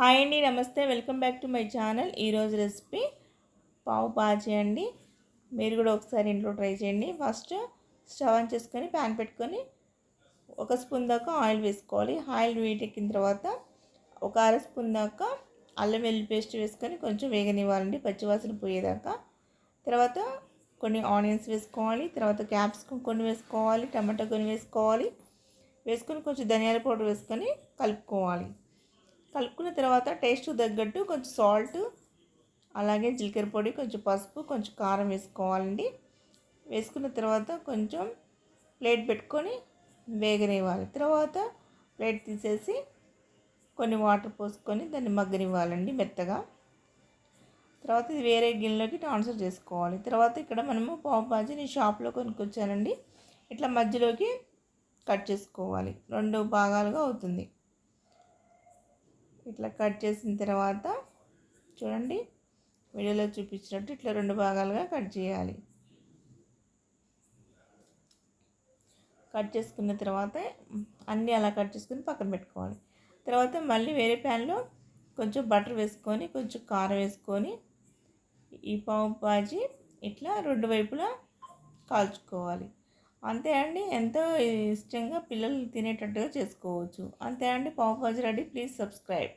Hi అండి నమస్తే. Welcome back to my channel. ఈరోజు రెసిపీ పావు బాజీ అండి. మీరు కూడా ఒకసారి ఇంట్లో ట్రై చేయండి. ఫస్ట్ స్టవ్ ఆన్ చేసుకొని ప్యాన్ పెట్టుకొని ఒక స్పూన్ దాకా ఆయిల్ వేసుకోవాలి. ఆయిల్ వేటెక్కిన తర్వాత ఒక అర స్పూన్ దాకా అల్లం వెల్లి పేస్ట్ వేసుకొని కొంచెం వేగనివ్వాలండి పచ్చివాసన పోయేదాకా. తర్వాత కొన్ని ఆనియన్స్ వేసుకోవాలి తర్వాత క్యాప్సికమ్ కొన్ని వేసుకోవాలి టమాటా కొన్ని వేసుకోవాలి. వేసుకొని కొంచెం ధనియాల పౌడర్ వేసుకొని కలుపుకోవాలి. కలుపుకున్న తర్వాత టేస్ట్ తగ్గట్టు కొంచెం సాల్ట్ అలాగే జీలకర్ర పొడి కొంచెం పసుపు కొంచెం కారం వేసుకోవాలండి. వేసుకున్న తర్వాత కొంచెం ప్లేట్ పెట్టుకొని వేగనివ్వాలి. తర్వాత ప్లేట్ తీసేసి కొన్ని వాటర్ పోసుకొని దాన్ని మగ్గనివ్వాలండి మెత్తగా. తర్వాత ఇది వేరే గిన్నెలోకి ట్రాన్స్ఫర్ చేసుకోవాలి. తర్వాత ఇక్కడ మనము పావు భాజీ నేను షాప్లో కొనుక్కొచ్చానండి. ఇట్లా మధ్యలోకి కట్ చేసుకోవాలి. రెండు భాగాలుగా అవుతుంది. ఇట్లా కట్ చేసిన తర్వాత చూడండి వీడియోలో చూపించినట్టు ఇట్లా రెండు భాగాలుగా కట్ చేయాలి. కట్ చేసుకున్న తర్వాత అన్నీ అలా కట్ చేసుకుని పక్కన పెట్టుకోవాలి. తర్వాత మళ్ళీ వేరే ప్యాన్లో కొంచెం బటర్ వేసుకొని కొంచెం కారం వేసుకొని ఈ పావు బాజీ ఇట్లా రెండు వైపులా కాల్చుకోవాలి. అంతే అండి. ఎంతో ఇష్టంగా పిల్లలు తినేటట్టుగా చేసుకోవచ్చు. అంతే అండి. పావు బాజీ రెడీ. Please subscribe.